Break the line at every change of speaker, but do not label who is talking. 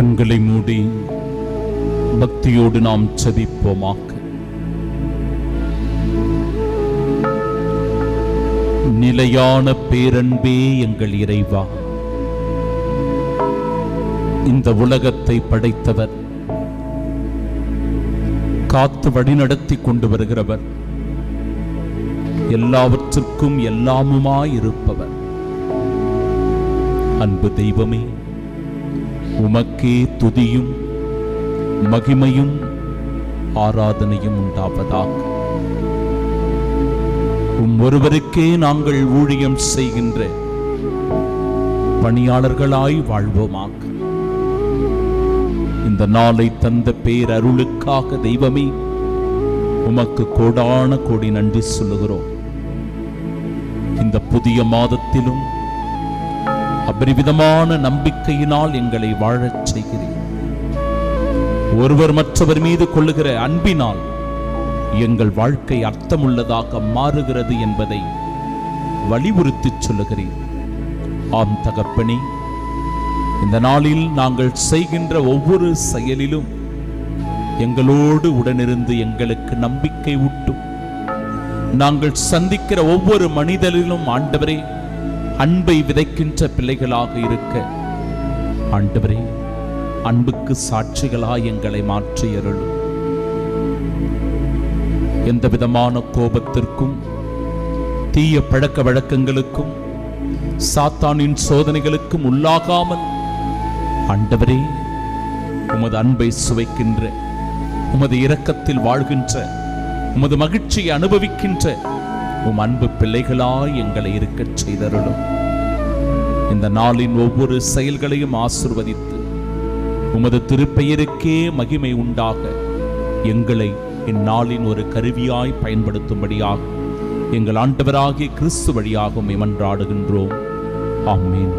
கண்களை மூடி பக்தியோடு நாம் செபிப்போமாக நிலையான பேரன்பே எங்கள் இறைவா. இந்த உலகத்தை படைத்தவர் காத்து வழிநடத்தி கொண்டு வருகிறவர் எல்லாவற்றிற்கும் எல்லாமுமாய் இருப்பவர். அன்பு தெய்வமே. உமக்கே துதியும் மகிமையும் ஆராதனையும் உண்டாவதாக. உம் ஒருவருக்கே நாங்கள் ஊழியம் செய்கின்ற பணியாளர்களாய் வாழ்வோமாக. இந்த நாளை தந்த பேரருளுக்காக தெய்வமே உமக்கு கோடான கோடி நன்றி சொல்லுகிறோம். இந்த புதிய மாதத்திலும் அபரிவிதமான நம்பிக்கையினால் எங்களை வாழச் செய்கிறேன் ஒருவர் மற்றவர் மீது கொள்ளுகிற அன்பினால் எங்கள் வாழ்க்கை அர்த்தமுள்ளதாக மாறுகிறது என்பதை வலியுறுத்தி சொல்லுகிறேன். ஆம் தகப்பனி இந்த நாளில் நாங்கள் செய்கின்ற ஒவ்வொரு செயலிலும் எங்களோடு உடனிருந்து எங்களுக்கு நம்பிக்கை ஊட்டும். நாங்கள் சந்திக்கிற ஒவ்வொரு மனிதரிலும் ஆண்டவரே அன்பை விதைக்கின்ற பிள்ளைகளாக இருக்க. ஆண்டவரே அன்புக்கு சாட்சிகளாய் எங்களை மாற்றி அருளும் எந்த விதமான கோபத்திற்கும் தீய பழக்க வழக்கங்களுக்கும் சாத்தானின் சோதனைகளுக்கும் உள்ளாகாமல் ஆண்டவரே உமது அன்பை சுவைக்கின்ற உமது இரக்கத்தில் வாழ்கின்ற உமது மகிழ்ச்சியை அனுபவிக்கின்ற உம் அன்பு பிள்ளைகளாய் எங்களை இருக்கச் செய்தருளும். இந்த நாளின் ஒவ்வொரு செயல்களையும் ஆசிர்வதித்து உமது திருப்பெயருக்கே மகிமை உண்டாக எங்களை இந்நாளின் ஒரு கருவியாய் பயன்படுத்தும்படியாக எங்கள் ஆண்டவராகிய கிறிஸ்து வழியாகும் மன்றாடுகின்றோம். ஆமேன்.